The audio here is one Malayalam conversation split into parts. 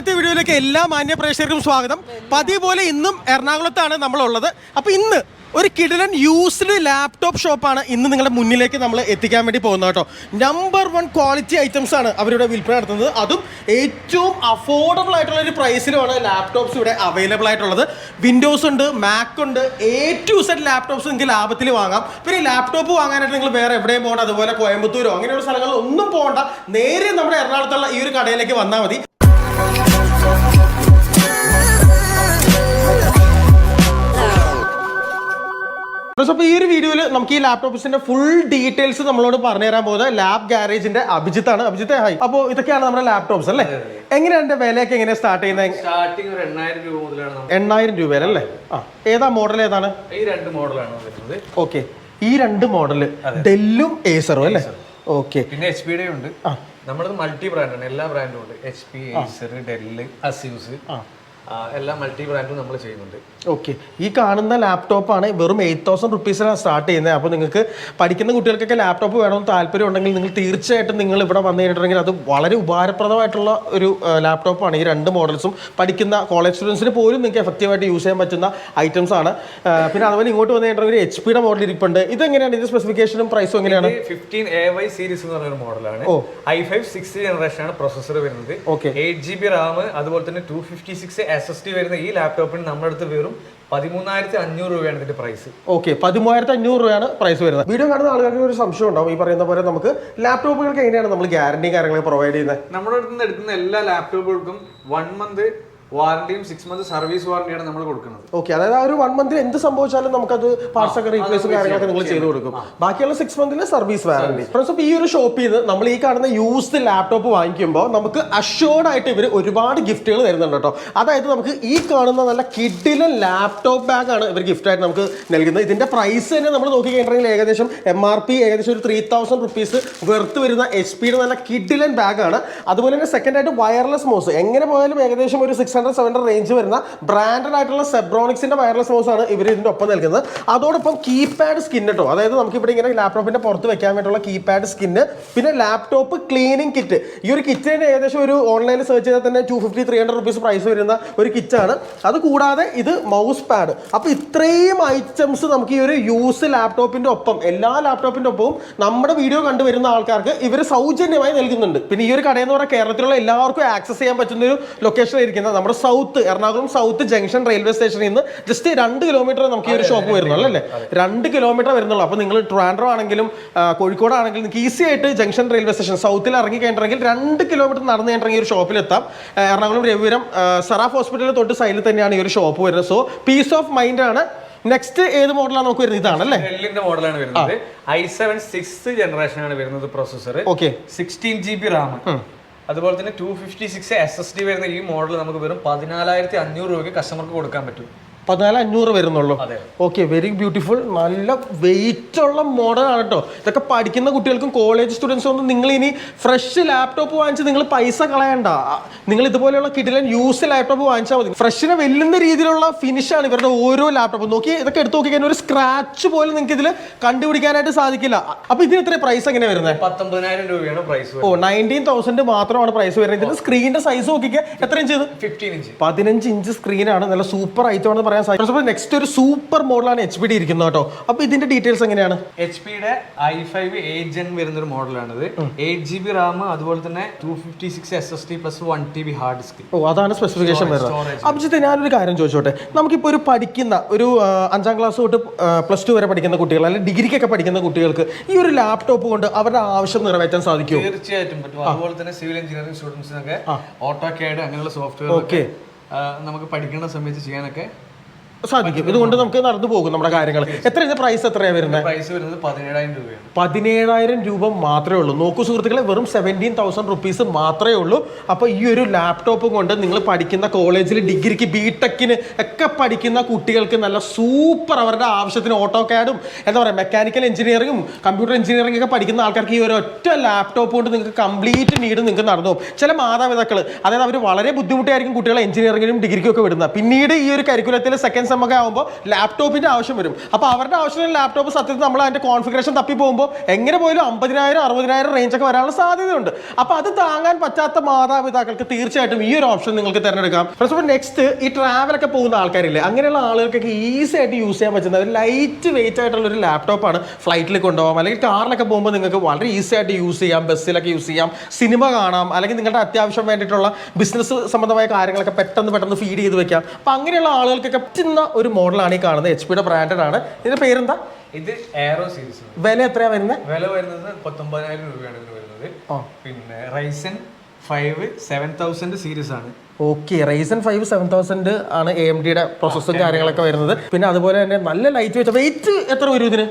ഇന്നത്തെ വീഡിയോയിലേക്ക് എല്ലാ മാന്യ പ്രേക്ഷകർക്കും സ്വാഗതം. പതിവ് പോലെ ഇന്നും എറണാകുളത്താണ് നമ്മളുള്ളത്. അപ്പോൾ ഇന്ന് ഒരു കിടിലൻ യൂസ്ഡ് ലാപ്ടോപ്പ് ഷോപ്പാണ് ഇന്ന് നിങ്ങളുടെ മുന്നിലേക്ക് നമ്മൾ എത്തിക്കാൻ വേണ്ടി പോകുന്നത് കേട്ടോ. നമ്പർ വൺ ക്വാളിറ്റി ഐറ്റംസ് ആണ് അവരിവിടെ വിൽപ്പന നടത്തുന്നത്. അതും ഏറ്റവും അഫോർഡബിൾ ആയിട്ടുള്ള ഒരു പ്രൈസിലുമാണ് ലാപ്ടോപ്സ് ഇവിടെ അവൈലബിൾ ആയിട്ടുള്ളത്. വിൻഡോസ് ഉണ്ട് മാക് ഉണ്ട് എ ടു സെറ്റ് ലാപ്ടോപ്സ് നിങ്ങൾക്ക് ലാഭത്തിൽ വാങ്ങാം. പിന്നെ ലാപ്ടോപ്പ് വാങ്ങാനായിട്ട് നിങ്ങൾ വേറെ എവിടെയും പോകണ്ട. അതുപോലെ കോയമ്പത്തൂരോ അങ്ങനെയുള്ള സ്ഥലങ്ങളിൽ ഒന്നും പോകണ്ട. നേരെ നമ്മുടെ എറണാകുളത്തുള്ള ഈ ഒരു കടയിലേക്ക് വന്നാൽ മതി. അപ്പോൾ ഈ ഒരു വീഡിയോയിൽ നമുക്ക് ഈ ലാപ്ടോപ്സിന്റെ ഫുൾ ഡീറ്റെയിൽസ് നമ്മളോട് പറഞ്ഞു തരാൻ പോകുന്നത് ലാബ് ഗാരേജിന്റെ അഭിജിത്താണ്. അഭിജിത്തെ ഹായ് അപ്പോൾ ഇതൊക്കെയാണ് നമ്മുടെ ലാപ്ടോപ്സ് അല്ലേ? എങ്ങനെയാണ് എന്റെ വിലയൊക്കെ എങ്ങനെയാണ് സ്റ്റാർട്ട് ചെയ്യുന്നത്? സ്റ്റാർട്ടിങ് ഒരു എണ്ണായിരം രൂപ മുതലാണ് എണ്ണായിരം രൂപ അല്ലേ? ആ ഏതാ മോഡൽ ഏതാണ്? ഈ രണ്ട് മോഡലാണ് വരുന്നത്. ഓക്കെ ഈ രണ്ട് മോഡൽ ഡെല്ലും ഏസറും അല്ലേ? ഓക്കെ പിന്നെ എച്ച് പിയുടെ ഉണ്ട്. നമ്മളത് മൾട്ടി ബ്രാൻഡാണ് എല്ലാ ബ്രാൻഡും ഉണ്ട്. H P Acer Dell Asus എല്ലാ മൾട്ടി ബ്രാൻഡും നമ്മൾ ചെയ്യുന്നുണ്ട്. ഓക്കെ ഈ കാണുന്ന ലാപ്ടോപ്പാണ് വെറും എയ്റ്റ് തൗസൻഡ് റുപ്പീസിലാണ് സ്റ്റാർട്ട് ചെയ്യുന്നത്. അപ്പോൾ നിങ്ങൾക്ക് പഠിക്കുന്ന കുട്ടികൾക്കൊക്കെ ലാപ്ടോപ്പ് വേണമെന്ന് താല്പര്യം ഉണ്ടെങ്കിൽ നിങ്ങൾ തീർച്ചയായിട്ടും നിങ്ങൾ ഇവിടെ വന്നു കഴിഞ്ഞിട്ടുണ്ടെങ്കിൽ അത് വളരെ ഉപകാരപ്രദമായിട്ടുള്ള ഒരു ലാപ്ടോപ്പാണ് ഈ രണ്ട് മോഡൽസും പഠിക്കുന്ന കോളേജ് സ്റ്റുഡൻസിന് പോലും നിങ്ങൾക്ക് എഫക്റ്റീവായിട്ട് യൂസ് ചെയ്യാൻ പറ്റുന്ന ഐറ്റംസ് ആണ്. പിന്നെ അതുപോലെ ഇങ്ങോട്ട് വന്നു കഴിഞ്ഞിട്ടുണ്ടെങ്കിൽ എച്ച് പിയുടെ മോഡൽ ഇരിപ്പുണ്ട്. ഇത് എങ്ങനെയാണ് ഇത് സ്പെസിഫിക്കേഷനും പ്രൈസും എങ്ങനെയാണ്? ഫിഫ്റ്റീൻ എ വൈ സീരീസ് എന്ന് പറയുന്ന മോഡലാണ് oh. I five six generation ആണ് പ്രൊസസർ വരുന്നത്. Okay eight G B RAM അതുപോലെ തന്നെ two fifty six S S T വരുന്ന ഈ ലാപ്ടോപ്പിന് നമ്മുടെ അടുത്ത് വെറും പതിമൂന്നായിരത്തി അഞ്ഞൂറ് രൂപയാണ് ഇതിന്റെ പ്രൈസ് ഓക്കെ പതിമൂവായിരത്തി അഞ്ഞൂറ് രൂപയാണ് പ്രൈസ് വരുന്നത്. വീഡിയോ കാണുന്ന ആളുകൾക്ക് ഒരു സംശയം ഉണ്ടാവും. ഈ പറയുന്ന പോലെ നമുക്ക് ലാപ്ടോപ്പുകൾക്ക് എങ്ങനെയാണ് നമ്മൾ ഗ്യാരണ്ടി കാര്യങ്ങൾ പ്രൊവൈഡ് ചെയ്യുന്നത്? നമ്മുടെ അടുത്ത് നിന്ന് എടുക്കുന്ന എല്ലാ ലാപ്ടോപ്പുകൾക്കും വൺ മന്ത് വാറണ്ടിയും സിക്സ് മന്ത് സർവീസ് വാറണ്ടിയാണ് നമ്മൾ കൊടുക്കുന്നത്. ഓക്കെ അതായത് ആ ഒരു വൺ മന്തിൽ എന്ത് സംഭവിച്ചാലും നമുക്കത് പാർട്സ് ഒക്കെ റീപ്ലേസും കാര്യങ്ങളൊക്കെ നിങ്ങൾ ചെയ്ത് കൊടുക്കും. ബാക്കിയുള്ള സിക്സ് മന്തിൽ സർവീസ് വാറണ്ടി ഫ്രണ്ട്സ് അപ്പോൾ ഈ ഒരു ഷോപ്പിൽ നിന്ന് നമ്മൾ ഈ കാണുന്ന യൂസ്ഡ് ലാപ്ടോപ്പ് വാങ്ങിക്കുമ്പോൾ നമുക്ക് അഷ്യോർഡ് ആയിട്ട് ഇവർ ഒരുപാട് ഗിഫ്റ്റുകൾ തരുന്നുണ്ട് കേട്ടോ. അതായത് നമുക്ക് ഈ കാണുന്ന നല്ല കിഡിലെ ലാപ്ടോപ്പ് ബാഗാണ് ഇവർ ഗിഫ്റ്റ് ആയിട്ട് നമുക്ക് നൽകുന്നത്. ഇതിന്റെ പ്രൈസ് തന്നെ നമ്മൾ നോക്കി കഴിഞ്ഞിട്ടുണ്ടെങ്കിൽ ഏകദേശം എം ആർ പി ഏകദേശം ഒരു ത്രീ തൗസൻഡ് റുപ്പീസ് വെറുത്ത് വരുന്ന എച്ച് പിയുടെ നല്ല കിഡിലൻ ബാഗാണ് അതുപോലെ തന്നെ സെക്കൻഡ് ആയിട്ട് വയർലെസ് മൗസ് എങ്ങനെ പോയാലും ഏകദേശം ഒരു six hundred seven hundred range വരുന്ന ബ്രാൻഡഡ് ആയിട്ടുള്ള സെബ്രോണിക്സിന്റെ വയർലെസ് മൗസ് ആണ് ഇവർ ഇതിന്റെ ഒപ്പം നൽകുന്നത് അതോടൊപ്പം കീപാഡ് സ്കിൻ കേട്ടോ അതായത് നമുക്ക് ഇവിടെ ഇങ്ങനെ ലാപ്ടോപ്പിന്റെ പുറത്ത് വെക്കാൻ വേണ്ടിയുള്ള കീപാഡ് സ്കിന്ന് പിന്നെ ലാപ്ടോപ്പ് ക്ലീനിങ് കിറ്റ് ഈ ഒരു കിറ്റിന് ഏകദേശം ഒരു ഓൺലൈനിൽ സെർച്ച് ചെയ്താൽ തന്നെ two fifty three hundred rupees price വരുന്ന ഒരു കിറ്റാണ് അത് കൂടാതെ ഇത് മൗസ് പാഡ് അപ്പോൾ ഇത്രയും ഐറ്റംസ് നമുക്ക് ഈ ഒരു യൂസ് ലാപ്ടോപ്പിന്റെ ഒപ്പം എല്ലാ ലാപ്ടോപ്പിന്റെ ഒപ്പവും നമ്മുടെ വീഡിയോ കണ്ടുവരുന്ന ആൾക്കാർക്ക് ഇവർ സൗജന്യമായി നൽകുന്നുണ്ട്. പിന്നെ ഈ ഒരു കടയെന്ന് പറഞ്ഞാൽ കേരളത്തിലുള്ള എല്ലാവർക്കും ആക്സസ് ചെയ്യാൻ പറ്റുന്ന ഒരു ലൊക്കേഷൻ ഇരിക്കുന്നത് നമ്മുടെ south Ernakulam south junction railway സ്റ്റേഷനിൽ നിന്ന് ജസ്റ്റ് രണ്ട് കിലോമീറ്റർ നമുക്ക് ഈ ഒരു ഷോപ്പ് വരുന്നുള്ളൂ അല്ലേ? രണ്ട് കിലോമീറ്റർ വരുന്നുള്ളൂ. അപ്പോൾ നിങ്ങൾ ട്രാൻഡ്രോ ആണെങ്കിലും കോഴിക്കോട് ആണെങ്കിലും നിങ്ങൾക്ക് ഈസി ആയിട്ട് ജംഗ്ഷൻ റെയിൽവേ സ്റ്റേഷൻ സൗത്തിൽ ഇറങ്ങി കഴിഞ്ഞിട്ടുണ്ടെങ്കിൽ രണ്ട് കിലോമീറ്റർ നടന്നു കഴിഞ്ഞിട്ടുണ്ടെങ്കിൽ ഈ ഒരു ഷോപ്പിലെത്താം എത്താം. എറണാകുളം രവിപുരം സറാഫ് ഹോസ്പിറ്റലിൽ തൊട്ട് സൈഡിൽ തന്നെയാണ് ഈ ഒരു ഷോപ്പ് വരുന്നത്. സോ പീസ് ഓഫ് മൈൻഡ് ആണ്. നെക്സ്റ്റ് ഏത് മോഡലാണ് നമുക്ക് വരുന്നത്? ഇതാണ് അല്ലേ? ഡെല്ലിന്റെ മോഡലാണ് വരുന്നത്. ഐ സെവൻ സിക്സ് ജനറേഷൻ ആണ് വരുന്നത് processor okay sixteen G B RAM അതുപോലെ തന്നെ two fifty six S S D വരുന്ന ഈ മോഡൽ നമുക്ക് വെറും പതിനാലായിരത്തി അഞ്ഞൂറ് രൂപയ്ക്ക് കസ്റ്റമർക്ക് കൊടുക്കാൻ പറ്റും. പതിനാല് അഞ്ഞൂറ് വരുന്നുള്ളൂ. ഓക്കെ വെരി ബ്യൂട്ടിഫുൾ നല്ല വെയിറ്റ് ഉള്ള മോഡൽ ആണ് കേട്ടോ ഇതൊക്കെ പഠിക്കുന്ന കുട്ടികൾക്കും കോളേജ് സ്റ്റുഡൻസും ഒന്നും നിങ്ങൾ ഇനി ഫ്രഷ് ലാപ്ടോപ്പ് വാങ്ങിച്ച് നിങ്ങൾ പൈസ കളയണ്ട. നിങ്ങൾ ഇതുപോലെയുള്ള കിടിലൻ യൂസ് ലാപ്ടോപ്പ് വാങ്ങിച്ചാൽ മതി. ഫ്രഷിനെ വെല്ലുന്ന രീതിയിലുള്ള ഫിനിഷാണ് ഇവരുടെ ഓരോ ലാപ്ടോപ്പ് നോക്കി ഇതൊക്കെ എടുത്ത് നോക്കി കഴിഞ്ഞാൽ ഒരു സ്ക്രാച്ച് പോലും നിങ്ങൾക്ക് ഇതിൽ കണ്ടുപിടിക്കാനായിട്ട് സാധിക്കില്ല. അപ്പൊ ഇതിന് എത്ര പ്രൈസ് എങ്ങനെ വരുന്നത് പത്തൊമ്പതിനായിരം രൂപയാണ് പ്രൈസ് ഓ നയന്റീൻ തൗസൻഡ് മാത്രമാണ് പ്രൈസ് വരുന്നത്. ഇതിന്റെ സ്ക്രീനിന്റെ സൈസ് നോക്കിക്കുക എത്ര ഇഞ്ച് ഫിഫ്റ്റീൻ ഇഞ്ച്. പതിനഞ്ച് ഇഞ്ച് സ്ക്രീനാണ് നല്ല സൂപ്പർ ഐറ്റം ആണെന്ന് പറയാൻ സാധിക്കും. നെക്സ്റ്റ് ഒരു സൂപ്പർ മോഡലാണ് എച്ച് പി ഡി ഇരിക്കുന്നത് കേട്ടോ. അപ്പൊ ഇതിന്റെ ഡീറ്റെയിൽസ് എങ്ങനെയാണ്? എച്ച് പിയുടെ ഐ ഫൈവ് എയ്റ്റ് ജെൻ വരുന്ന ഒരു മോഡലാണിത് എയ്റ്റ് ജി ബി റാം അതുപോലെ തന്നെ two fifty six S S T plus one T B hard disk oh അതാണ് സ്പെസിഫിക്കേഷൻ വരുന്നത്. അഭിജിത്ത് ഞാനൊരു കാര്യം ചോദിച്ചോട്ടെ? നമുക്കിപ്പോൾ ഒരു പഠിക്കുന്ന ഒരു അഞ്ചാം ക്ലാസ് തൊട്ട് പ്ലസ് ടു വരെ പഠിക്കുന്ന കുട്ടികൾ അല്ലെങ്കിൽ ഡിഗ്രിക്കൊക്കെ പഠിക്കുന്ന കുട്ടികൾക്ക് ഈ ഒരു ലാപ്ടോപ്പ് കൊണ്ട് അവരുടെ ആവശ്യം നിറവേറ്റാൻ സാധിക്കും തീർച്ചയായിട്ടും പറ്റും. അതുപോലെ തന്നെ സിവിൽ എഞ്ചിനീയറിംഗ് സ്റ്റുഡൻസിനൊക്കെ ഓട്ടോ കേഡ് അങ്ങനെയുള്ള സോഫ്റ്റ്വെയർ ഓക്കെ. നമുക്ക് പഠിക്കുന്ന സമയത്ത് ചെയ്യാനൊക്കെ സാധിക്കും. ഇതുകൊണ്ട് നമുക്ക് നടന്നു പോകും നമ്മുടെ കാര്യങ്ങൾ. എത്ര ഇതിന്റെ പ്രൈസ് എത്രയാണ് വരുന്നത് പ്രൈസ് വരുന്നത് പതിനേഴായിരം രൂപയാണ്. പതിനേഴായിരം രൂപ മാത്രമേ ഉള്ളൂ. നോക്കൂ സുഹൃത്തുക്കളെ വെറും സെവന്റീൻ തൗസൻഡ് റുപ്പീസ് മാത്രമേ ഉള്ളൂ. അപ്പോൾ ഈ ഒരു ലാപ്ടോപ്പ് കൊണ്ട് നിങ്ങൾ പഠിക്കുന്ന കോളേജിൽ ഡിഗ്രിക്ക് ബി ടെക്കിന് ഒക്കെ പഠിക്കുന്ന കുട്ടികൾക്ക് നല്ല സൂപ്പർ അവരുടെ ആവശ്യത്തിന് ഓട്ടോ കാഡും എന്താ പറയുക മെക്കാനിക്കൽ എഞ്ചിനീയറിംഗും കമ്പ്യൂട്ടർ എഞ്ചിനീയറിംഗ് ഒക്കെ പഠിക്കുന്ന ആൾക്കാർക്ക് ഈ ഒരു ഒറ്റ ലാപ്ടോപ്പ് കൊണ്ട് നിങ്ങൾക്ക് കംപ്ലീറ്റ് നീഡ് നിങ്ങൾക്ക് നടന്നു പോകും. ചില മാതാപിതാക്കൾ അതായത് അവർ വളരെ ബുദ്ധിമുട്ടായിരിക്കും കുട്ടികളെ എഞ്ചിനീയറിംഗിനും ഡിഗ്രിക്കും ഒക്കെ വിടുന്നത്. പിന്നീട് ഈ ഒരു കരിക്കുലത്തിൽ സെക്കൻഡ് എം ഒക്കെ ആകുമ്പോൾ ലാപ്ടോപ്പിന്റെ ആവശ്യം വരും. അപ്പോൾ അവരുടെ ആവശ്യമുള്ള ലാപ്ടോപ്പ് സത്യത്തിൽ നമ്മൾ അതിന്റെ കോൺഫിഗറേഷൻ തപ്പി പോകുമ്പോൾ എങ്ങനെ പോലും അമ്പതിനായിരം അറുപതിനായിരം റേഞ്ച് ഒക്കെ വരാനുള്ള സാധ്യതയുണ്ട്. അപ്പോൾ അത് താങ്ങാൻ പറ്റാത്ത മാതാപിതാക്കൾക്ക് തീർച്ചയായിട്ടും ഈ ഒരു ഓപ്ഷൻ നിങ്ങൾക്ക് തിരഞ്ഞെടുക്കാം. പ്രശ്നം നെക്സ്റ്റ് ഈ ട്രാവലൊക്കെ പോകുന്ന ആൾക്കാരില്ലേ അങ്ങനെയുള്ള ആളുകൾക്കൊക്കെ ഈസി ആയിട്ട് യൂസ് ചെയ്യാൻ പറ്റുന്ന ഒരു ലൈറ്റ് വെയിറ്റ് ആയിട്ടുള്ള ഒരു ലാപ്ടോപ്പാണ് ഫ്ലൈറ്റിൽ കൊണ്ടുപോകാം. അല്ലെങ്കിൽ കാറിലൊക്കെ പോകുമ്പോൾ നിങ്ങൾക്ക് വളരെ ഈസി ആയിട്ട് യൂസ് ചെയ്യാം ബസ്സിലൊക്കെ യൂസ് ചെയ്യാം സിനിമ കാണാം അല്ലെങ്കിൽ നിങ്ങളുടെ അത്യാവശ്യം വേണ്ടിയിട്ടുള്ള ബിസിനസ് സംബന്ധമായ കാര്യങ്ങളൊക്കെ പെട്ടെന്ന് പെട്ടെന്ന് ഫീഡ് ചെയ്ത് വെക്കാം. അപ്പം അങ്ങനെയുള്ള ആളുകൾക്കൊക്കെ പറ്റുന്ന ഒരു മോഡലാണ് ഈ കാണുന്നത്. എച്ച് പിയുടെ ബ്രാൻഡഡ് ആണ്. ഇതിന്റെ പേരെന്താ? ഇത് എയറോ സീരീസ് വില എത്രയാ വരുന്നത് വില വരുന്നത് പത്തൊമ്പതിനായിരം രൂപയാണ് ഇതിന് വരുന്നത്. പിന്നെ Ryzen five seven thousand series ആണ്. Okay Ryzen five seven thousand ആണ് എ എം ഡിയുടെ പ്രോസസ്സും കാര്യങ്ങളൊക്കെ വരുന്നത്. പിന്നെ അതുപോലെ തന്നെ നല്ല ലൈറ്റ് വെച്ച വെയിറ്റ് എത്ര വരും ഇതിന്?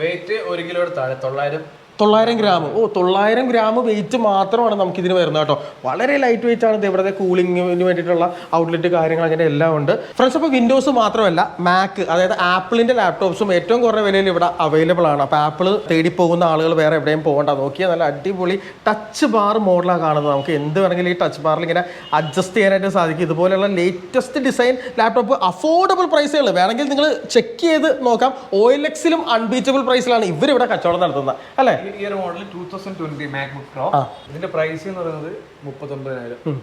വെയിറ്റ് ഒരു കിലോ താഴെ തൊള്ളായിരം തൊള്ളായിരം ഗ്രാം. ഓ തൊള്ളായിരം ഗ്രാം വെയിറ്റ് മാത്രമാണ് നമുക്ക് ഇതിന് വരുന്നത് കേട്ടോ. വളരെ ലൈറ്റ് വെയിറ്റ് ആണ് ഇവിടുത്തെ കൂളിങ്ങിന് വേണ്ടിയിട്ടുള്ള ഔട്ട്ലെറ്റ് കാര്യങ്ങൾ അങ്ങനെ എല്ലാം ഉണ്ട്. ഫ്രണ്ട്സ് അപ്പോൾ വിൻഡോസ് മാത്രമല്ല മാക്ക് അതായത് ആപ്പിളിന്റെ ലാപ്ടോപ്സും ഏറ്റവും കുറഞ്ഞ വിലയിൽ ഇവിടെ അവൈലബിൾ ആണ്. അപ്പോൾ ആപ്പിൾ തേടി പോകുന്ന ആളുകൾ വേറെ എവിടെയും പോകണ്ട. നോക്കിയാൽ നല്ല അടിപൊളി ടച്ച് ബാർ മോഡലാണ് കാണുന്നത്. നമുക്ക് എന്ത് വേണമെങ്കിലും ഈ ടച്ച് ബാറിൽ ഇങ്ങനെ അഡ്ജസ്റ്റ് ചെയ്യാനായിട്ട് സാധിക്കും. ഇതുപോലെയുള്ള ലേറ്റസ്റ്റ് ഡിസൈൻ ലാപ്ടോപ്പ് അഫോർഡബിൾ പ്രൈസുകൾ വേണമെങ്കിൽ നിങ്ങൾ ചെക്ക് ചെയ്ത് നോക്കാം. ഓയിലെക്സിലും അൺബീച്ചബിൾ പ്രൈസിലാണ് ഇവരിവിടെ കച്ചവടം നടത്തുന്നത്. അല്ലേ? ഈ- ഒരു model two thousand twenty MacBook Pro ഇതിന്റെ പ്രൈസ് എന്ന് പറയുന്നത് മുപ്പത്തൊമ്പതിനായിരം.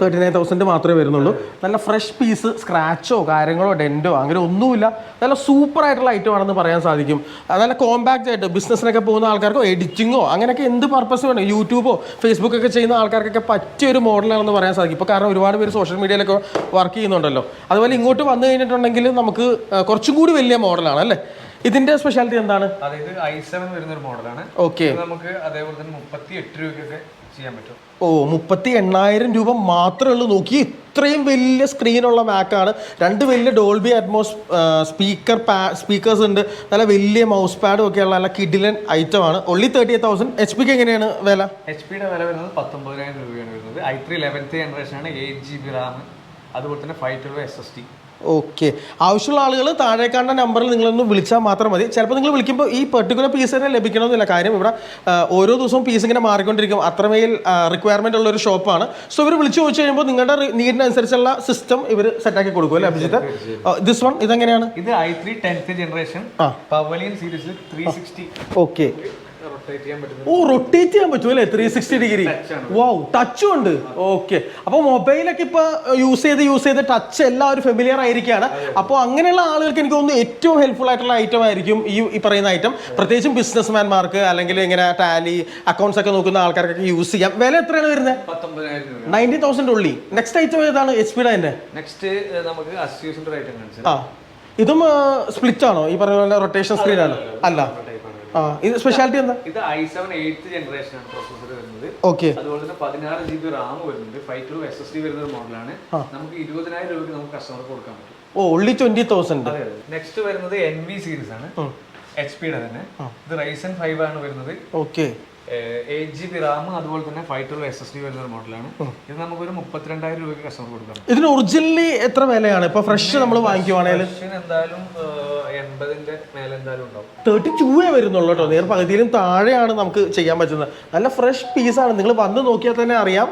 തേർട്ടി നയൻ തൗസൻഡ് മാത്രമേ വരുന്നുള്ളൂ. നല്ല ഫ്രഷ് പീസ് സ്ക്രാച്ചോ കാര്യങ്ങളോ ഡെന്റോ അങ്ങനെ ഒന്നുമില്ല. നല്ല സൂപ്പർ ആയിട്ടുള്ള ഐറ്റം ആണെന്ന് പറയാൻ സാധിക്കും. നല്ല കോമ്പാക്റ്റ് ആയിട്ട് ബിസിനസ്സിനൊക്കെ പോകുന്ന ആൾക്കാർക്കോ എഡിറ്റിങ്ങോ അങ്ങനെയൊക്കെ എന്ത് പർപ്പസ് വേണം? യൂട്യൂബോ ഫേസ്ബുക്കൊക്കെ ചെയ്യുന്ന ആൾക്കാർക്കൊക്കെ പറ്റിയ ഒരു മോഡലാണെന്ന് പറയാൻ സാധിക്കും. ഇപ്പോൾ കാരണം ഒരുപാട് പേര് സോഷ്യൽ മീഡിയയിലൊക്കെ വർക്ക് ചെയ്യുന്നുണ്ടല്ലോ. അതുപോലെ ഇങ്ങോട്ട് വന്നു കഴിഞ്ഞിട്ടുണ്ടെങ്കിൽ നമുക്ക് കുറച്ചും കൂടി വലിയ മോഡലാണ് അല്ലേ? ഇതിന്റെ സ്പെഷ്യാലിറ്റി എന്താണ്? അതായത് ഐ സെവൻ വരുന്ന ഒരു മോഡലാണ്. ഓക്കെ ഇത് നമുക്ക് അതേപോലെ തന്നെ മുപ്പത്തി എട്ട് രൂപയ്ക്കൊക്കെ ചെയ്യാൻ പറ്റും. ഓ മുപ്പത്തി എണ്ണായിരം രൂപ മാത്രമേ ഉള്ളൂ. നോക്കി ഇത്രയും വലിയ സ്ക്രീനുള്ള മാക്കാണ് രണ്ട് വലിയ ഡോൾബി അറ്റ്മോസ് സ്പീക്കർ പാ സ്പീക്കേഴ്സ് ഉണ്ട്. നല്ല വലിയ മൗസ് പാഡും ഒക്കെ ഉള്ള നല്ല കിഡിലൻ ഐറ്റം ആണ്. Only thirty eight thousand H പിക്ക് എങ്ങനെയാണ് വില? എച്ച് പിയുടെ വില വരുന്നത് പത്തൊമ്പതിനായിരം രൂപയാണ് വരുന്നത്. ഐ ത്രീ ലെവൻത്ത് ജനറേഷൻ ആണ് എയ്റ്റ് ജി ബി റാം അതുപോലെ തന്നെ five twelve S S T okay ആവശ്യമുള്ള ആളുകൾ താഴെ കാണുന്ന നമ്പറിൽ നിങ്ങളൊന്ന് വിളിച്ചാൽ മാത്രം മതി. ചിലപ്പോൾ നിങ്ങൾ വിളിക്കുമ്പോൾ ഈ പെർട്ടിക്കുലർ പീസ് തന്നെ ലഭിക്കണമെന്നില്ല. കാര്യം ഇവിടെ ഓരോ ദിവസവും പീസ് ഇങ്ങനെ മാറിക്കൊണ്ടിരിക്കും. അത്രമേൽ റിക്വയർമെന്റ് ഉള്ള ഒരു ഷോപ്പാണ് സോ ഇവർ വിളിച്ചു ചോദിച്ചു കഴിയുമ്പോൾ നിങ്ങളുടെ നീഡിനനുസരിച്ചുള്ള സിസ്റ്റം ഇവർ സെറ്റാക്കി കൊടുക്കും അല്ലേ അഭിജിത്ത്? ദിസ് വൺ ഇതെങ്ങനെയാണ്? ഇത് I three tenth generation Pavilion series three sixty okay oh rotate ചെയ്യാൻ പറ്റും അല്ലേ? ത്രീ സിക്സ്റ്റി ഡിഗ്രി വൗ ടച്ചും ഉണ്ട്. ഓക്കെ അപ്പോൾ മൊബൈലൊക്കെ ഇപ്പൊ യൂസ് ചെയ്ത് യൂസ് ചെയ്ത് ടച്ച് എല്ലാവരും ഫെമിലിയർ ആയിരിക്കുകയാണ്. അപ്പോൾ അങ്ങനെയുള്ള ആളുകൾക്ക് എനിക്ക് തോന്നുന്നു ഏറ്റവും ഹെൽപ്ഫുൾ ആയിട്ടുള്ള ഐറ്റം ആയിരിക്കും ഈ ഈ പറയുന്ന ഐറ്റം പ്രത്യേകിച്ചും ബിസിനസ്മാൻമാർക്ക് അല്ലെങ്കിൽ ഇങ്ങനെ ടാലി അക്കൗണ്ട്സ് ഒക്കെ നോക്കുന്ന ആൾക്കാർക്കൊക്കെ യൂസ് ചെയ്യാം. വില എത്രയാണ് വരുന്നത് ninety thousand only. Next item ഏതാണ്? എച്ച് പിയുടെ തന്നെ. നെക്സ്റ്റ് നമുക്ക് അസ്യൂസിന്റെ ഐറ്റം കാണിച്ചത് ആ. ഇതും സ്പ്ലിറ്റ് ആണോ? ഈ പറഞ്ഞ പോലെ റൊട്ടേഷൻ സ്ക്രീൻ ആണ്. അല്ല ആ ഇത് സ്പെഷ്യാലിറ്റി എന്താ? ഇത് ഐ സെവൻ എയ്ത്ത് ജനറേഷൻ ആണ് പ്രോസസർ വരുന്നത്. ഓക്കെ അതുപോലെ തന്നെ പതിനാറ് ജി ബി റാം വരുന്നുണ്ട്. Five two S S D വരുന്ന ഒരു മോഡലാണ് നമുക്ക് ഇരുപതിനായിരം രൂപയ്ക്ക് നമുക്ക് കസ്റ്റമർക്ക് കൊടുക്കാൻ പറ്റും. Oh only twenty thousand next വരുന്നത് എൻ വി സീരീസ് ആണ്. എച്ച് പിയുടെ തന്നെ. ഇത് റൈസൻ ഫൈവ് ആണ് വരുന്നത്. Okay eight G B RAM അതുപോലെ തന്നെ five twelve S S D വരുന്ന ഒരു മോഡലാണ് ഇത് നമുക്കൊരു മുപ്പത്തിരണ്ടായിരം രൂപയ്ക്ക് കസ്റ്റമർ കൊടുക്കാം. ഇതിന് ഒറിജിനലി എത്ര വിലയാണ്? ഇപ്പൊ ഫ്രഷ് നമ്മൾ വാങ്ങിക്കുവാണെങ്കിൽ എന്തായാലും എൺപതിന്റെ മേലെ എന്തായാലും ഉണ്ടാവും. തേർട്ടി ടൂവേ വരുന്നുള്ളൂ കേട്ടോ. നേർ പകുതിയിലും താഴെയാണ് നമുക്ക് ചെയ്യാൻ പറ്റുന്നത്. നല്ല ഫ്രഷ് പീസാണ് നിങ്ങൾ വന്ന് നോക്കിയാൽ തന്നെ അറിയാം.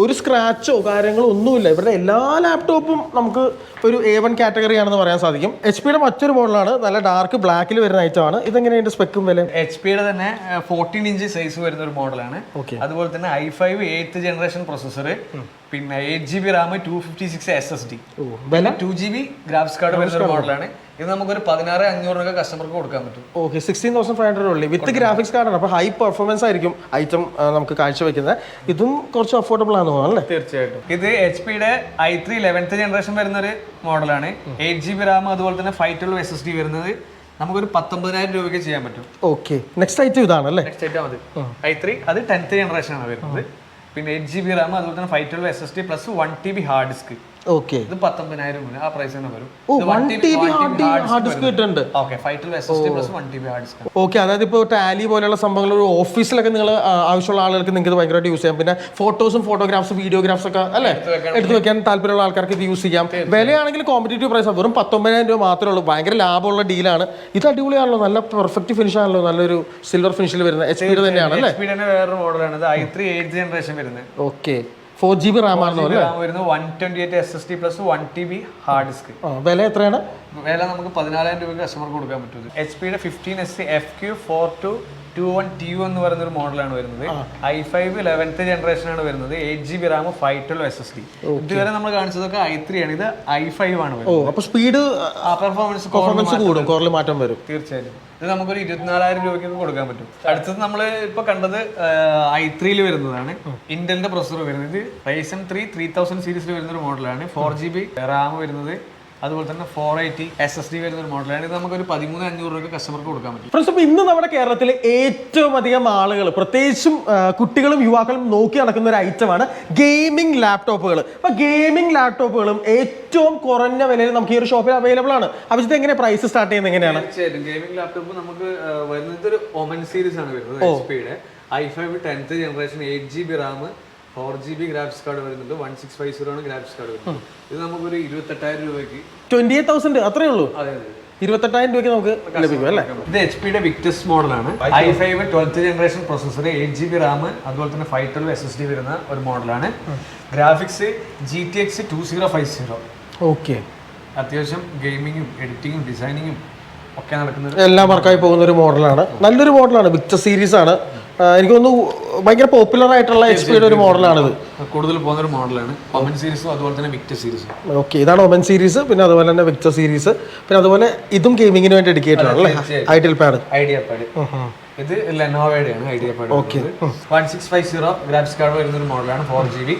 ഒരു സ്ക്രാച്ചോ കാര്യങ്ങളോ ഒന്നുമില്ല. ഇവരുടെ എല്ലാ ലാപ്ടോപ്പും നമുക്ക് ഒരു എ വൺ കാറ്റഗറി ആണെന്ന് പറയാൻ സാധിക്കും. എച്ച് പിയുടെ മറ്റൊരു മോഡലാണ് നല്ല ഡാർക്ക് ബ്ലാക്കിൽ വരുന്ന ഐറ്റമാണ് ഇതെങ്ങനെയാണ് സ്പെക്കും വില എച്ച് പിയുടെ തന്നെ ഫോർട്ടീൻ ഇഞ്ച് സൈസ് വരുന്ന ഒരു മോഡലാണ്. അതുപോലെ തന്നെ I five eighth generation processor പിന്നെ eight G B RAM two fifty six S S D two G B graphics card വരുന്ന ഒരു മോഡലാണ്. ഇത് നമുക്കൊരു പതിനാറ് അഞ്ഞൂറ് രൂപ കസ്റ്റമർക്ക് കൊടുക്കാൻ പറ്റും. Okay sixteen thousand five hundred only. With graphics കാർഡാണ് അപ്പോൾ ഹൈ പെർഫോമൻസ് ആയിരിക്കും ഐറ്റം നമുക്ക് കാഴ്ചവെക്കുന്നത് ഇതും കുറച്ച് അഫോർഡബിൾ ആണ് തോന്നുന്നു അല്ലേ? തീർച്ചയായിട്ടും. ഇത് എച്ച് പിയുടെ ഐ ത്രീ ലെവൻത്ത് ജനറേഷൻ വരുന്ന ഒരു മോഡലാണ് എയ്റ്റ് ജി ബി റാം അതുപോലെ തന്നെ five twelve S S D വരുന്നത്. നമുക്കൊരു പത്തൊമ്പതിനായിരം രൂപയ്ക്ക് ചെയ്യാൻ പറ്റും. ഓക്കെ നെക്സ്റ്റ് ഐറ്റം ഇതാണ് അല്ലേ? നെക്സ്റ്റ് ഐറ്റം അത് ഐ ത്രീ അത് ടെൻത്ത് ജനറേഷൻ ആണ് വരുന്നത്. പിന്നെ എയ്റ്റ് ജി ബി റാം അതുപോലെ തന്നെ five twelve S S D plus one T B hard disk okay ഇത് പത്തൊമ്പതിനായിരം രൂപ. ആ പ്രൈസ് തന്നെ വരും. ഓക്കെ അതായത് ഇപ്പോൾ ടാലി പോലെയുള്ള സംഭവങ്ങൾ ഒരു ഓഫീസിലൊക്കെ നിങ്ങൾ ആവശ്യമുള്ള ആളുകൾക്ക് നിങ്ങൾക്ക് ഇത് ഭയങ്കരമായിട്ട് യൂസ് ചെയ്യാം. പിന്നെ ഫോട്ടോസും ഫോട്ടോഗ്രാഫ്സ് വീഡിയോഗ്രാഫ്സ് ഒക്കെ അല്ലേ? എടുത്തു വെക്കാൻ താല്പര്യമുള്ള ആൾക്കാർക്ക് ഇത് യൂസ് ചെയ്യാം. വിലയാണെങ്കിൽ കോമ്പറ്റേറ്റീവ് പ്രൈസ് വെറും പത്തൊമ്പതിനായിരം രൂപ മാത്രമേ ഉള്ളൂ. ഭയങ്കര ലാഭമുള്ള ഡീലാണ് ഇത് അടിപൊളിയാണല്ലോ. നല്ല പെർഫെക്റ്റ് ഫിനിഷ് ആണല്ലോ. നല്ലൊരു സിൽവർ ഫിനിഷിൽ വരുന്ന എച്ച് പി തന്നെയാണ് അല്ലേ? വേറൊരു മോഡലാണ് ഐ ത്രീ എയ്റ്റ് ജനറേഷൻ വരുന്നത്. Okay four G B RAM ആണെന്ന് വരുന്നത് one twenty eight S S T plus one T B hard disk വില എത്രയാണ്? വില നമുക്ക് പതിനാലായിരം രൂപ കസ്റ്റമർക്ക് കൊടുക്കാൻ പറ്റും എച്ച് പിയുടെ fifteen S C F Q four two two one T U എന്ന് പറയുന്ന ഒരു മോഡലാണ് വരുന്നത്. ഐ ഫൈവ് ലെവൻത്ത് ജനറേഷൻ ആണ് വരുന്നത്. Eight G B RAM five twelve S S D ഇതുവരെ നമ്മൾ കാണിച്ചതൊക്കെ ഐ ത്രീ ആണ്. ഇത് ഐ ഫൈവ് ആണ് അപ്പൊ സ്പീഡ് പെർഫോമൻസ് പെർഫോമൻസ് കൂടും മാറ്റം വരും. തീർച്ചയായും ഇത് നമുക്കൊരു ഇരുപത്തിനാലായിരം രൂപയ്ക്ക് കൊടുക്കാൻ പറ്റും. അടുത്തത് നമ്മൾ ഇപ്പൊ കണ്ടത് ഐ ത്രീയിൽ വരുന്നതാണ്. ഇന്റലിന്റെ പ്രൊസസർ വരുന്നത്. റൈസൺ ത്രീ ത്രീ തൗസൻഡ് സീരീസിൽ വരുന്ന ഒരു മോഡലാണ് ഫോർ ജി ബി റാം വരുന്നത്. അതുപോലെ തന്നെ four eighty S S D വരുന്ന ഒരു മോഡലാണ് ഇത് നമുക്കൊരു പതിമൂന്ന് അഞ്ഞൂറ് രൂപ കസ്റ്റമർക്ക് കൊടുക്കാൻ പറ്റും. ഫ്രണ്ട്സ് അപ്പോൾ ഇന്ന് നമ്മുടെ കേരളത്തിലെ ഏറ്റവും അധികം ആളുകൾ പ്രത്യേകിച്ചും കുട്ടികളും യുവാക്കളും നോക്കി നടക്കുന്ന ഒരു ഐറ്റമാണ് ഗെയിമിംഗ് ലാപ്ടോപ്പുകൾ അപ്പോൾ ഗെയിമിംഗ് ലാപ്ടോപ്പുകളും ഏറ്റവും കുറഞ്ഞ വിലയിൽ നമുക്ക് ഈ ഒരു ഷോപ്പിൽ അവൈലബിൾ ആണ്. അഭിജിത്ത് എങ്ങനെ പ്രൈസ് സ്റ്റാർട്ട് ചെയ്യുന്നത് എങ്ങനെയാണ്? തീർച്ചയായിട്ടും. ഗെയിമിംഗ് ലാപ്ടോപ്പ് നമുക്ക് വരുന്നത് ഒരു ഒമൻ സീരീസ് ആണ് വരുന്നത് I five tenth generation eight G B RAM four G B graphics card വരുന്നുണ്ട്. വൺ സിക്സ് ഫൈവ് സീറോ ആണ് ഗ്രാഫിക്സ് കാർഡ് വരുന്നത്. ഇത് നമുക്കൊരു ഇരുപത്തെട്ടായിരം രൂപയ്ക്ക് ട്വന്റി എയ്റ്റ് തൗസൻഡ് അത്രേ ഉള്ളൂ. അതെ അതെ ഇരുപത്തെട്ടായിരം രൂപയ്ക്ക് നമുക്ക് ലഭിക്കും അല്ലേ? ഇത് എച്ച് പിയുടെ വിക്ടസ് മോഡലാണ് I five twelfth generation processor eight G B RAM അതുപോലെ തന്നെ five twelve S S D വരുന്ന ഒരു മോഡലാണ് graphics G T X two zero five zero okay അത്യാവശ്യം ഗെയിമിങ്ങും എഡിറ്റിങ്ങും ഡിസൈനിങ്ങും ഒക്കെ നടക്കുന്നത് എല്ലാം വർക്കായി പോകുന്ന ഒരു മോഡലാണ് നല്ലൊരു മോഡലാണ് വിക്ടസ് സീരീസ് ആണ്. എനിക്ക് തോന്നുന്നു ഭയങ്കര പോപ്പുലർ ആയിട്ടുള്ള എച്ച് പിയുടെ ഒരു ഇത്. കൂടുതൽ പോകുന്ന ഒരു മോഡലാണ്. ഒമൻ സീരീസും അതുപോലെ തന്നെ വിക്ടർ സീരീസും ഓക്കെ ഇതാണ് ഒമൻ സീരീസ് പിന്നെ അതുപോലെ തന്നെ വിക്ടർ സീരീസ് പിന്നെ അതുപോലെ ഇതും ഗെയിമിങ്ങിന് വേണ്ടി ഡെഡിക്കേറ്റഡ് ആണല്ലേ തീർച്ചയായും. ഐഡിയൽ പാഡ് ഐഡിയ പാഡ് ഇത് ലെനോവയുടെ ആണ് IdeaPad okay one six five zero graphics card വരുന്ന ഒരു മോഡലാണ് ഫോർ ജി ബി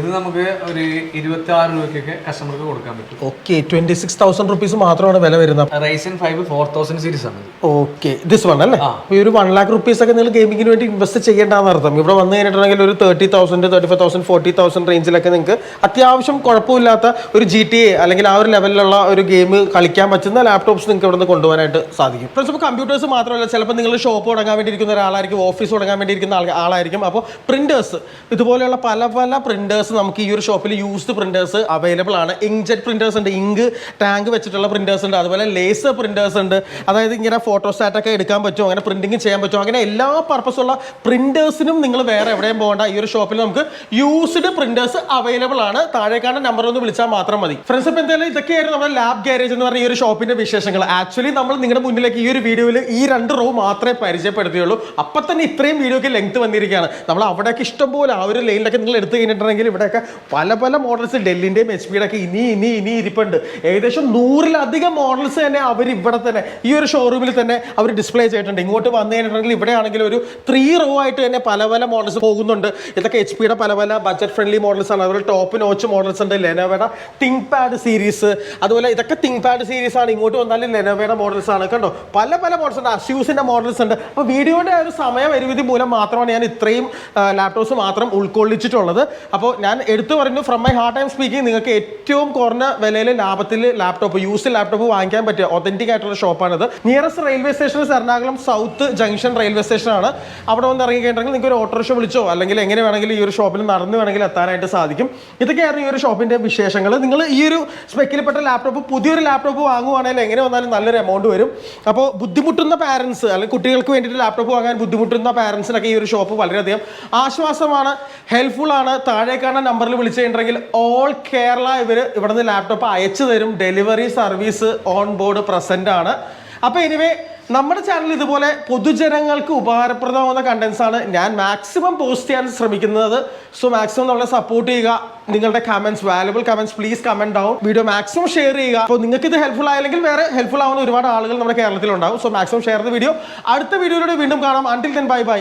ഇത് നമുക്ക് ഒരു ഇരുപത്തി ആറ് രൂപയ്ക്കൊക്കെ കസ്റ്റമർക്ക് കൊടുക്കാൻ പറ്റും. Okay twenty six thousand rupees മാത്രമാണ് വില വരുന്നത്. Ryzen five four thousand series ആണ്. ഓക്കെ ദിസ് വൺ അല്ലേ? ഈ ഒരു വൺ ലാക്ക് റുപ്പീസ് ഒക്കെ നിങ്ങൾ ഗെയിമിങ്ങിന് വേണ്ടി ഇൻവെസ്റ്റ് ചെയ്യേണ്ടെന്ന് അർത്ഥം. ഇവിടെ വന്നു കഴിഞ്ഞിട്ടുണ്ടെങ്കിൽ ഒരു thirty thousand thirty five thousand forty thousand റേഞ്ചിലൊക്കെ നിങ്ങൾക്ക് അത്യാവശ്യം കുഴപ്പമില്ലാത്ത ഒരു ജി ടി എ അല്ലെങ്കിൽ ആ ഒരു ലെവലിലുള്ള ഒരു ഗെയിം കളിക്കാൻ പറ്റുന്ന ലാപ്ടോപ്സ് നിങ്ങൾക്ക് ഇവിടെ നിന്ന് കൊണ്ടുപോകാനായിട്ട് സാധിക്കും. ഫ്രണ്ട്സ് ഇപ്പോൾ കമ്പ്യൂട്ടേഴ്സ് മാത്രമല്ല ചിലപ്പോൾ നിങ്ങൾ ഷോപ്പ് തുടങ്ങാൻ വേണ്ടിയിരിക്കുന്ന ഒരാളായിരിക്കും ഓഫീസ് തുടങ്ങാൻ വേണ്ടിയിരിക്കുന്ന ആളായിരിക്കും. അപ്പോൾ പ്രിന്റേഴ്സ് ഇതുപോലെയുള്ള പല പല പ്രിന്റേഴ്സ് നമുക്ക് ഈ ഒരു ഷോപ്പിൽ യൂസ്ഡ് പ്രിന്റേഴ്സ് അവൈലബിൾ ആണ്. ഇങ്ക്ജെറ്റ് പ്രിന്റേഴ്സ് ഉണ്ട് ഇങ്ക് ടാങ്ക് വെച്ചിട്ടുള്ള പ്രിന്റേഴ്സ് ഉണ്ട് അതുപോലെ ലേസർ പ്രിന്റേഴ്സ് ഉണ്ട്. അതായത് ഇങ്ങനെ ഫോട്ടോസ്റ്റാറ്റ് ഒക്കെ എടുക്കാൻ പറ്റും അങ്ങനെ പ്രിന്റിങ് ചെയ്യാൻ പറ്റും. അങ്ങനെ എല്ലാ പർപ്പസുള്ള പ്രിന്റേഴ്സിനും നിങ്ങൾ വേറെ എവിടെയും പോകേണ്ട. ഈ ഒരു ഷോപ്പിൽ നമുക്ക് യൂസ്ഡ് പ്രിന്റേഴ്സ് അവൈലബിൾ ആണ്. താഴേക്കാണ് നമ്പർ ഒന്ന് വിളിച്ചാൽ മാത്രം മതി. ഫ്രണ്ട്സ് ഇപ്പം എന്തായാലും ഇതൊക്കെയായിരുന്നു നമ്മുടെ ലാബ് ഗാരേജ് എന്ന് പറഞ്ഞ ഈ ഒരു ഷോപ്പിന്റെ വിശേഷങ്ങൾ. ആക്ച്വലി നമ്മൾ നിങ്ങളുടെ മുന്നിലേക്ക് ഈ ഒരു വീഡിയോയിൽ ഈ രണ്ട് റോ മാത്രമേ പരിചയപ്പെടുത്തിയുള്ളൂ. അപ്പം തന്നെ ഇത്രയും വീഡിയോക്ക് ലെങ്ത് വന്നിരിക്കുകയാണ്. നമ്മൾ അവിടെയൊക്കെ ഇഷ്ടംപോലെ ആ ഒരു ലൈനിലൊക്കെ നിങ്ങൾ എടുത്തു കഴിഞ്ഞിട്ടുണ്ടെങ്കിൽ ഇവിടെയൊക്കെ പല പല മോഡൽസ് ഡെല്ലിന്റെയും എച്ച് പിയുടെ ഒക്കെ ഇനി ഇനി ഇനി ഇരിപ്പുണ്ട്. ഏകദേശം നൂറിലധികം മോഡൽസ് തന്നെ അവർ ഇവിടെ തന്നെ ഈ ഒരു ഷോറൂമിൽ തന്നെ അവർ ഡിസ്പ്ലേ ചെയ്തിട്ടുണ്ട്. ഇങ്ങോട്ട് വന്നു കഴിഞ്ഞിട്ടുണ്ടെങ്കിൽ ഇവിടെ ആണെങ്കിൽ ഒരു ത്രീ റോ ആയിട്ട് തന്നെ പല പല മോഡൽസ് പോകുന്നുണ്ട്. ഇതൊക്കെ എച്ച് പിയുടെ പല പല ബഡ്ജറ്റ് ഫ്രണ്ട്ലി മോഡൽസ് ആണ്. അതുപോലെ ടോപ്പ് നോച്ച് മോഡൽസ് ഉണ്ട്. ലെനോവയുടെ തിങ്ക് പാഡ് സീരീസ് അതുപോലെ ഇതൊക്കെ തിങ്ക് പാഡ് സീരീസ് ആണ്. ഇങ്ങോട്ട് വന്നാലും ലെനോവയുടെ മോഡൽസ് ആണ്. കണ്ടോ? പല പല മോഡൽസ് ഉണ്ട്. അസ്യൂസിന്റെ മോഡൽസ് ഉണ്ട്. അപ്പോൾ വീഡിയോയുടെ ഒരു സമയ പരിമിതി മൂലം മാത്രമാണ് ഞാൻ ഇത്രയും ലാപ്ടോപ്സ് മാത്രം ഉൾക്കൊള്ളിച്ചിട്ടുള്ളത്. അപ്പോൾ ഞാൻ എടുത്തു പറഞ്ഞു from my heart time speaking നിങ്ങൾക്ക് ഏറ്റവും കുറഞ്ഞ വിലയിൽ ലാഭത്തിൽ ലാപ്ടോപ്പ് യൂസ് ലാപ്ടോപ്പ് വാങ്ങിക്കാൻ പറ്റിയ ഒതന്റിക് ആയിട്ടുള്ള ഷോപ്പാണിത് nearest railway station Ernakulam south junction railway സ്റ്റേഷനാണ് അവിടെ വന്ന് ഇറങ്ങി കഴിഞ്ഞിട്ടുണ്ടെങ്കിൽ നിങ്ങൾക്ക് ഒരു ഓട്ടോറിക്ഷ വിളിച്ചോ അല്ലെങ്കിൽ എങ്ങനെ വേണമെങ്കിലും ഈ ഒരു ഷോപ്പിൽ നടന്നു വേണമെങ്കിൽ എത്താനായിട്ട് സാധിക്കും. ഇതൊക്കെയായിരുന്നു ഈ ഒരു ഷോപ്പിന്റെ വിശേഷങ്ങൾ. നിങ്ങൾ ഈ ഒരു സ്പെക്കിൽപ്പെട്ട ലാപ്ടോപ്പ് പുതിയൊരു ലാപ്ടോപ്പ് വാങ്ങുവാണെങ്കിൽ എങ്ങനെ വന്നാലും നല്ലൊരു എമൗണ്ട് വരും. അപ്പോൾ ബുദ്ധിമുട്ടുന്ന പാരൻസ് അല്ലെങ്കിൽ കുട്ടികൾക്ക് വേണ്ടിയിട്ട് ലാപ്ടോപ്പ് വാങ്ങാൻ ബുദ്ധിമുട്ടുന്ന പാരൻസിനൊക്കെ ഈ ഒരു ഷോപ്പ് വളരെയധികം ആശ്വാസമാണ് ഹെൽപ്ഫുൾ ആണ് താഴേക്കാണ് നമ്പറിൽ വിളിച്ചു കഴിഞ്ഞിട്ടുണ്ടെങ്കിൽ ഓൾ കേരള ഇവർ ഇവിടുന്ന് ലാപ്ടോപ്പ് അയച്ചു തരും. Delivery service on board present ആണ്. അപ്പോൾ എനിവേ നമ്മുടെ ചാനൽ ഇതുപോലെ പൊതുജനങ്ങൾക്ക് ഉപകാരപ്രദമാകുന്ന കണ്ടൻസ് ആണ്. ഞാൻ മാക്സിമം പോസ്റ്റ് ചെയ്യാൻ ശ്രമിക്കുന്നത്. സോ മാക്സിമം നമ്മളെ സപ്പോർട്ട് ചെയ്യുക. നിങ്ങളുടെ comments valuable comments please comment down video maximum share ചെയ്യുക. അപ്പോൾ നിങ്ങൾക്ക് ഇത് ഹെൽപ്ഫുൾ ആയില്ലെങ്കിൽ വേറെ ഹെൽപ്ഫുൾ ആവുന്ന ഒരുപാട് ആളുകൾ നമ്മുടെ കേരളത്തിലുണ്ടാവും. സോ മാക്സിമം ഷെയർ ചെയ്ത വീഡിയോ അടുത്ത വീഡിയോയിലൂടെ വീണ്ടും കാണാം. Until then bye bye